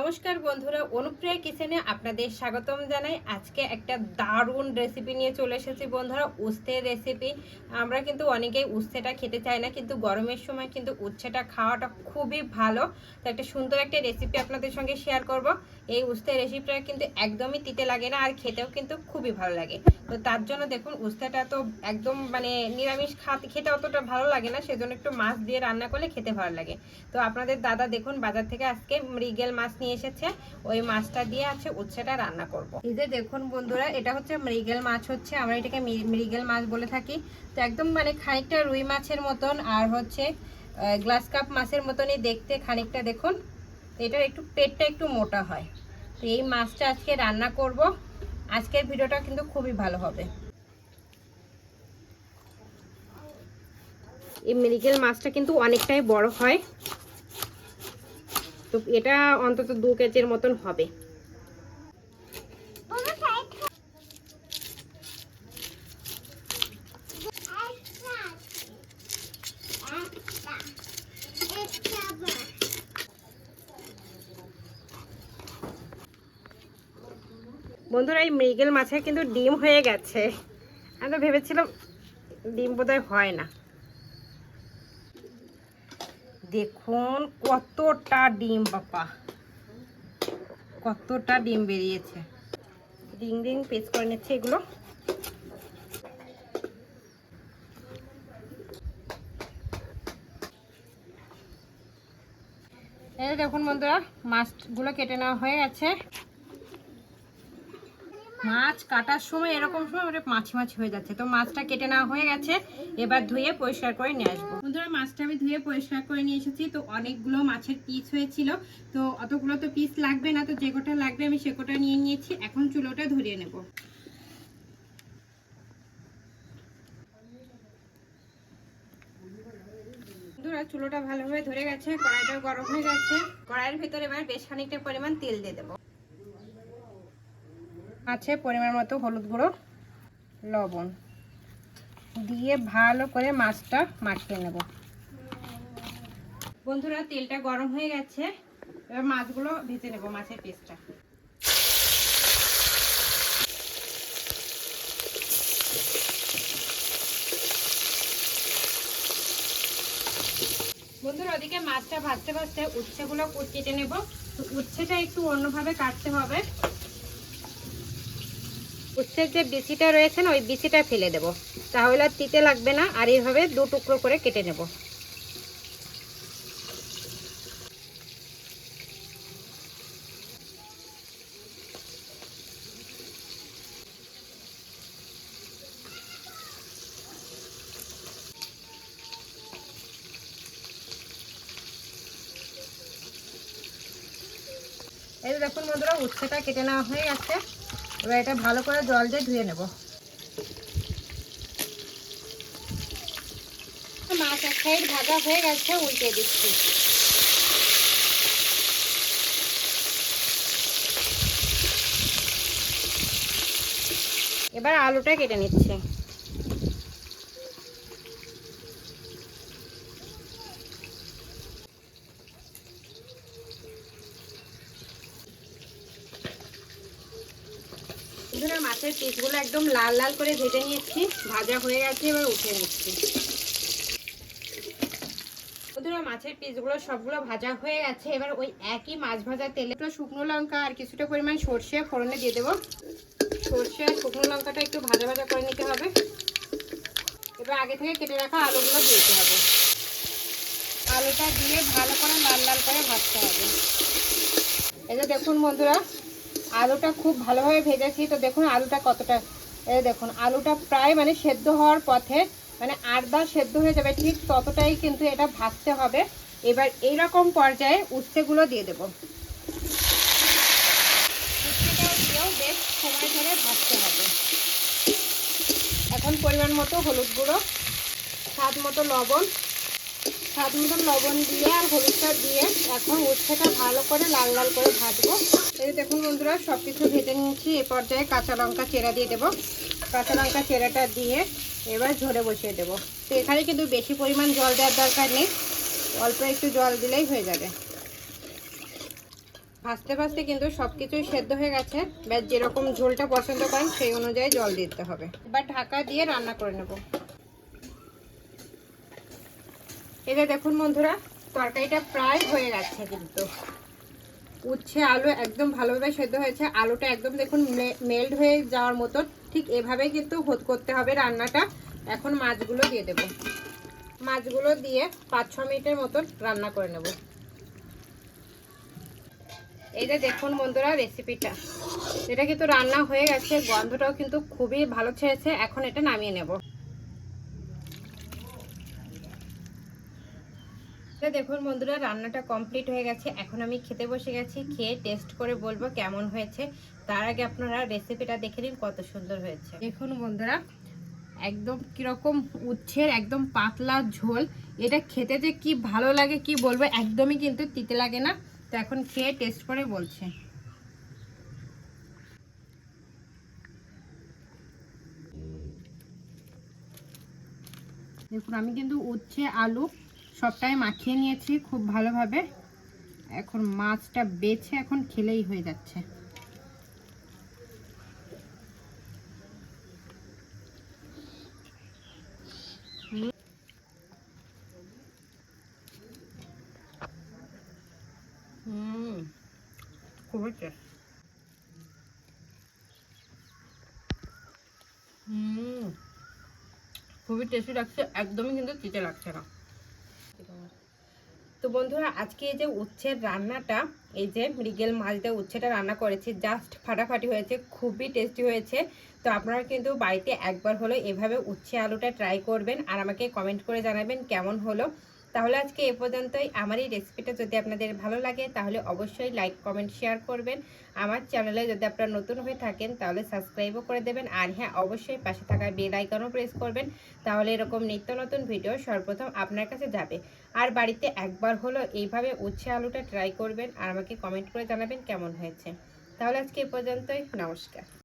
নমস্কার বন্ধুরা, অনুপ্রিয়া কিচেনে আপনাদের স্বাগতম জানাই। আজকে একটা দারুণ রেসিপি নিয়ে চলে এসেছি বন্ধুরা উস্তের রেসিপি আমরা কিন্তু অনেকেই উস্তেটা খেতে চাই না, কিন্তু গরমের সময় কিন্তু উচ্ছেটা খাওয়াটা খুবই ভালো। তো একটা সুন্দর একটা রেসিপি আপনাদের সঙ্গে শেয়ার করব। এই উস্তের রেসিপিটা কিন্তু একদমই তিতে লাগে না আর খেতেও কিন্তু খুবই ভালো লাগে। তো তার জন্য দেখুন, উস্তাটা তো একদম মানে নিরামিষ খাতে, খেতে অতটা ভালো লাগে না, সেজন্য একটু মাছ দিয়ে রান্না করলে খেতে ভালো লাগে। তো আপনাদের দাদা দেখুন, বাজার থেকে আজকে মৃগেল মাছ নিয়ে এসেছে, ওই মাছটা দিয়ে আছে উচ্ছেটা রান্না করব। এই যে দেখুন বন্ধুরা, এটা হচ্ছে মৃগেল মাছ হচ্ছে, আমরা এটাকে মৃগেল মাছ বলে থাকি। তো একদম মানে খানিকটা রুই মাছের মতন, আর হচ্ছে গ্লাস কাপ মাছের মতনই দেখতে খানিকটা দেখুন। এটার একটু, পেটটা একটু মোটা হয়। তো এই মাছটা আজকে রান্না করব। আজকের ভিডিওটা কিন্তু খুবই ভালো হবে। এই মেরিকেল মাছটা কিন্তু অনেকটাই বড় হয়। তো এটা অন্তত দু কেজির মতন হবে। বন্ধুরা, এই মৃগেল মাছের কিন্তু ডিম হয়ে গেছে। আমি তো ভেবেছিলাম ডিম বোধহয় হয় না। দেখুন কতটা ডিম, বাবা। কতটা ডিম বেরিয়েছে। ডিং ডিং, পেস্ট করে নিচ্ছে এগুলো। এই দেখুন বন্ধুরা, মাছগুলো কেটে নেওয়া হয়ে গেছে। মাছ কাটার সময় এরকম সময় ওটা মাছি মাছি হয়ে যাচ্ছে। তো মাছটা কেটে নেওয়া হয়ে গেছে, এবার ধুয়ে পরিষ্কার করে নিয়ে আসব। বন্ধুরা, মাছটা আমি ধুয়ে পরিষ্কার করে নিয়ে এসেছি। তো অনেকগুলো মাছের পিস হয়েছিল। তো অতগুলো তো পিস লাগবে না, তো যে কটা লাগবে আমি সে কটা নিয়ে নিয়েছি। এখন চুলোটা ধরিয়ে নেব। বন্ধুরা, চুলোটা ভালোভাবে ধরে গেছে, কড়াইটাও গরম হয়ে গেছে। কড়াইয়ের ভিতরে এবার বেশ খানিকটা পরিমাণ তেল দিয়ে দেবো। আছে পরিমাণ মতো হলুদ গুঁড়ো, লবণ দিয়ে ভালো করে মাছটা মাখিয়ে নেব। বন্ধুরা, তেলটা গরম হয়ে গেছে। এবার মাছগুলো ভেজে নেব, মাছের পেস্টটা। বন্ধুরা, ওদিকে মাছটা ভাজতে ভাজতে উচ্ছেগুলো কেটে নেব। তো উচ্ছেটা একটু অন্যভাবে কাটতে হবে। উচ্ছের যে বিচিটা রয়েছে না, ওই বিচিটা ফেলে দেব। তাহলে আর তিতে লাগবে না, আর এইভাবে দু টুকরো করে কেটে নেব। এই দেখুন বন্ধুরা উচ্ছেটা কেটে নেওয়া হয়ে গেছে। এবার এটা ভালো করে জল দিয়ে ধুয়ে নেব। মাছ এক সাইড ভাজা হয়ে গেছে উল্টে দিচ্ছি। এবার আলুটা কেটে নিচ্ছি বন্ধুরা মাছের পিসগুলো একদম লাল লাল করে ভেজে নিয়েছি। ভাজা হয়ে গেছে, এবার উঠে নিচ্ছি। বন্ধুরা, মাছের পিসগুলো সবগুলো ভাজা হয়ে গেছে। এবার ওই একই মাছ ভাজা তেলে একটু শুকনো লঙ্কা আর কিছুটা পরিমাণ সর্ষে ফোড়নে দিয়ে দেবো। সর্ষে আর শুকনো লঙ্কাটা একটু ভাজা ভাজা করে নিতে হবে। এবার আগে থেকে কেটে রাখা আলুগুলো দিতে হবে। আলুটা দিয়ে ভালো করে লাল লাল করে ভাজতে হবে। যে দেখুন বন্ধুরা আলুটা খুব ভালোভাবে ভেজেছি। তো দেখুন আলুটা কতটা দেখুন, আলুটা প্রায় মানে সেদ্ধ হওয়ার পথে মানে আটবার সেদ্ধ হয়ে যাবে, ঠিক ততটাই কিন্তু এটা ভাজতে হবে। এবার এইরকম পর্যায়ে উচ্ছেগুলো দিয়ে দেবো। বেশ সময় ভাজতে হবে। এখন পরিমাণ মতো হলুদ গুঁড়ো, স্বাদ মতো লবণ স্বাদ মতন লবণ দিয়ে আর হলুদটা দিয়ে এখন উচ্ছেটা ভালো করে লাল লাল করে ভাজবো। এই দেখুন বন্ধুরা সব কিছু ভেজে নিয়েছি। এ পর্যায়ে কাঁচা লঙ্কা চেরা দিয়ে দেবো। কাঁচা লঙ্কা চেরাটা দিয়ে এবার ঝরে বসিয়ে দেবো। তো এখানে কিন্তু বেশি পরিমাণ জল দেওয়ার দরকার নেই। অল্প একটু জল দিলেই হয়ে যাবে। ভাজতে ভাজতে কিন্তু সব কিছুই সেদ্ধ হয়ে গেছে। ব্যাস, যেরকম ঝোলটা পছন্দ করেন সেই অনুযায়ী জল দিতে হবে। এবার ঢাকা দিয়ে রান্না করে নেব। এটা দেখুন বন্ধুরা, তরকারিটা প্রায় হয়ে গেছে কিন্তু। উচ্ছে, আলু একদম ভালোভাবে সেদ্ধ হয়েছে। আলুটা একদম দেখুন মেল্ট হয়ে যাওয়ার মতো ঠিক এভাবে কিন্তু হোত করতে হবে রান্নাটা। এখন মাছগুলো দিয়ে দেব। মাছগুলো দিয়ে পাঁচ, ছ মিনিটের মতন রান্না করে নেব। এই যে দেখুন বন্ধুরা রেসিপিটা এটা কিন্তু রান্না হয়ে গেছে, গন্ধটাও কিন্তু খুবই ভালো ছেড়েছে। এখন এটা নামিয়ে নেব। দেখুন বন্ধুরা, রান্নাটা কমপ্লিট হয়ে গেছে। এখন আমি খেতে বসে গেছি, খেয়ে টেস্ট করে বলব কেমন হয়েছে। তার আগে আপনারা রেসিপিটা দেখে নিন, কত সুন্দর হয়েছে। দেখুন বন্ধুরা, একদম কীরকম উচ্ছের, একদম পাতলা ঝোল। এটা খেতে যে কি ভালো লাগে, কি বলব, একদমই কিন্তু তিতে লাগে না। তো এখন খেয়ে টেস্ট করে বলছে। দেখুন, আমি কিন্তু উচ্ছে, আলু সবটাই মাখিয়ে নিয়েছি খুব ভালোভাবে। এখন মাছটা বেছে এখন খেলেই হয়ে যাচ্ছে। খুবই টেস্ট খুবই টেস্টি লাগছে, একদমই কিন্তু চিটে লাগছে না। তো বন্ধুরা, আজকে এই যে উচ্ছের রান্নাটা, এই যে মৃগেল মাছ দিয়ে উচ্ছেটা রান্না করেছি জাস্ট ফাটাফাটি হয়েছে, খুবই টেস্টি হয়েছে। তো আপনারা কিন্তু বাড়িতে একবার হলো এভাবে উচ্ছে আলুটা ট্রাই করবেন আর আমাকে কমেন্ট করে জানাবেন কেমন হলো। তাহলে আজকে এ পর্যন্তই। আমার এই রেসিপিটা যদি আপনাদের ভালো লাগে, তাহলে অবশ্যই লাইক কমেন্ট শেয়ার করবেন। আমার চ্যানেলে যদি আপনারা নতুন হয়ে থাকেন, তাহলে সাবস্ক্রাইবও করে দেবেন। আর হ্যাঁ অবশ্যই পাশে থাকা বেল আইকনও প্রেস করবেন। তাহলে এরকম নিত্য নতুন ভিডিও সর্বপ্রথম আপনার কাছে যাবে। আর বাড়িতে একবার হলো এইভাবে উচ্ছে আলুটা ট্রাই করবেন আর আমাকে কমেন্ট করে জানাবেন কেমন হয়েছে। তাহলে আজকে এ পর্যন্তই। নমস্কার।